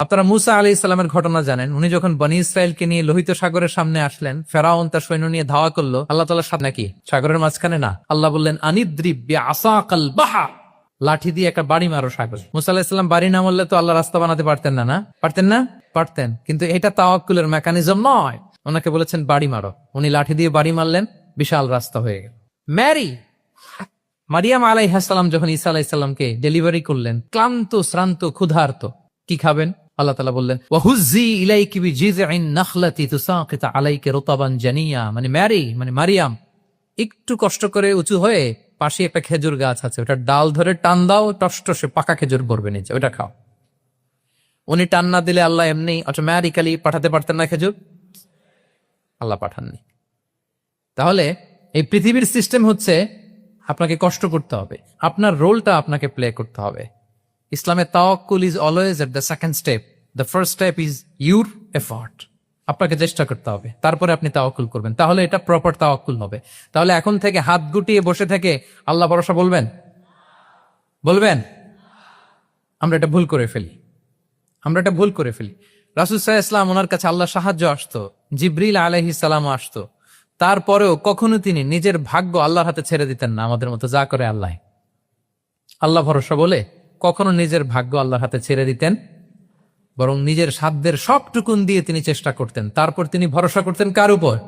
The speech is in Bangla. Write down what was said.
আপনারা মুসা আলী ইসলামের ঘটনা জানেন। উনি যখন বনি ইসরায়েলকে নিয়ে লোহিত সাগরের সামনে আসলেন, ফেরাউন তার সৈন্য নিয়ে ধাওয়া করল, আল্লাহ তালার সাথে নাকি সাগরের মাঝখানে না। আল্লাহ বললেন আনিদ্রিব্য আসাকাল বাহা। লাঠি দিয়ে একটা বাড়ি মারো সাগর। মুসা আলাহ বাড়ি না মারলে তো আল্লাহ রাস্তা বানাতে পারতেন না না? পারতেন না? পারতেন। কিন্তু এটা তাওয়াক্কুলের মেকানিজম নয়। ওনাকে বলেছেন, বাড়ি মারো। উনি লাঠি দিয়ে বাড়ি মারলেন, বিশাল রাস্তা হয়ে গেল। ম্যারি, মারিয়াম আলাইহাসাল্লাম যখন ঈসা আলাইসাল্লামকে ডেলিভারি করলেন, ক্লান্ত, শ্রান্ত, ক্ষুধার্ত, কি খাবেন? আল্লাহ তালা বললেন, ওয়াহুজ্জি ইলাইকি বিজিযইন নাখলাতি তুসাকিত আলাইকা রুতাবান জানিয়া। মানে ম্যারি মানে মারিয়াম, একটু কষ্ট করে উঁচু হয়ে পাশে একটা খেজুর গাছ আছে ওটা ডাল ধরে টান দাও টসটসে পাকা খেজুর পড়বে নিচে, ওটা খাও। উনি টান না দিলে আল্লাহ এমনি অটোমেটিক্যালি পাঠাতে পারতেন না খেজুর? আল্লাহ পাঠাননি। তাহলে এই পৃথিবীর সিস্টেম হচ্ছে আপনাকে কষ্ট করতে হবে, আপনার রোলটা আপনাকে প্লে করতে হবে। ইসলামে তাওয়াক্কুল is always at the second step the first step is your effort আপনাকে চেষ্টা করতে হবে। তারপরে আপনি তাওয়াক্কুল করবেন। তাহলে এটা প্রপার তাওয়াক্কুল হবে। তাহলে এখন থেকে হাত গুটিয়ে বসে থেকে আল্লাহ ভরসা বলবেন? বলবেন? আমরা এটা ভুল করে ফেলি। আমরা এটা ভুল করে ফেলি। রাসুল সাহা ইসলাম ওনার কাছে আল্লাহ সাহায্য আসতো। জিব্রিল আলহি সালাম আসতো। তারপরেও কখনো তিনি নিজের ভাগ্য আল্লাহর হাতে ছেড়ে দিতেন না। আমাদের মতো যা করে আল্লাহ। আল্লাহ ভরসা বলে কখনো নিজের ভাগ্য আল্লাহর হাতে ছেড়ে দিতেন, বরং নিজের সাধ্যের সবটুকুন দিয়ে তিনি চেষ্টা করতেন। তারপর তিনি ভরসা করতেন কার উপর?